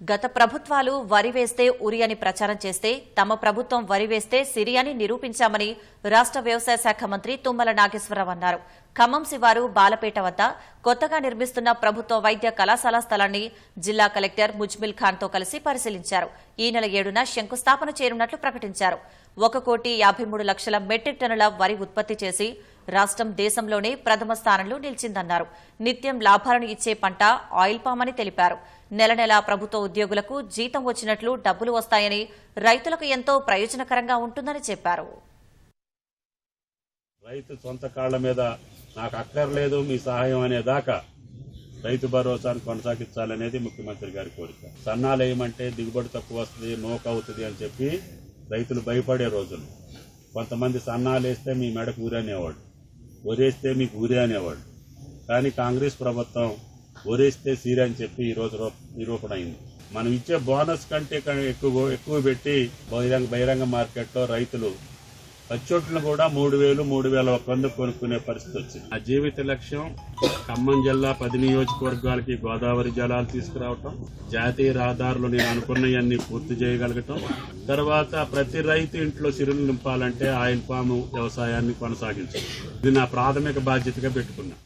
గత ప్రభుత్వాలు వరి వేస్తే ఉరి అని ప్రచారం చేస్తే తమ ప్రభుత్వం వరి వేస్తే సిరి అని నిరూపించామని రాష్ట్ర వ్యవసాయ శాఖ మంత్రి తుమ్మల నాగేశ్వరరావు అన్నారు. ఖమ్మం శివారు బాలపేట వద్ద కొత్తగా నిర్మిస్తున్న ప్రభుత్వ వైద్య కళాశాల స్థలాన్ని జిల్లా కలెక్టర్ ముజ్మిల్ ఖాన్తో కలిసి పరిశీలించారు. ఈ నెల ఏడున శంకుస్థాపన చేయనున్నట్లు ప్రకటించారు. ఒక కోటి యాభై మూడు లక్షల మెట్రిక్ టన్నుల వరి ఉత్పత్తి చేసి రాష్ట్రం దేశంలోనే ప్రథమ స్థానంలో నిలిచిందన్నారు. నిత్యం లాభాలను ఇచ్చే పంట ఆయిల్ పామ్ అని తెలిపారు. నెల నెలా ప్రభుత్వ ఉద్యోగులకు జీతం వచ్చినట్లు డబ్బులు వస్తాయని రైతులకు ఎంతో ప్రయోజనకరంగా ఉంటుందని చెప్పారు. రైతు సొంత కాళ్ళ మీద నాకు అక్కర్లేదు మీ సహాయం అనే దాకా రైతు భరోసాను కొనసాగించాలనేది ముఖ్యమంత్రి గారి కోరిక. సన్నాలు ఏమంటే దిగుబడి తక్కువ వస్తుంది నోక అవుతుంది అని చెప్పి రైతులు భయపడే రోజులు. కొంతమంది సన్నాలు వేస్తే మీ మెడకు ఊరనేవాడు. ఒరేస్తే మీకు ఊరే అనేవాడు కానీ కాంగ్రెస్ ప్రభుత్వం ఒరేస్తే సీరే అని చెప్పి ఈ రోజు నిరూపణ అయింది మనం ఇచ్చే బోనస్ కంటే ఎక్కువ ఎక్కువ పెట్టి బహిరంగ బహిరంగ మార్కెట్లో రైతులు పచ్చొట్లు కూడా మూడు వేలు మూడు వేల ఒక వంద కొనుక్కునే పరిస్థితి వచ్చింది. ఆ జీవిత లక్ష్యం ఖమ్మం జిల్లా పది నియోజకవర్గాలకి గోదావరి జలాలు తీసుకురావటం జాతీయ రహదారులు నేను అనుకున్నవన్నీ పూర్తి చేయగలగటం తర్వాత ప్రతి రైతు ఇంట్లో సిరులు నింపాలంటే ఆయిల్ పాము వ్యవసాయాన్ని కొనసాగించడం. ఇది నా ప్రాథమిక బాధ్యతగా పెట్టుకున్నాను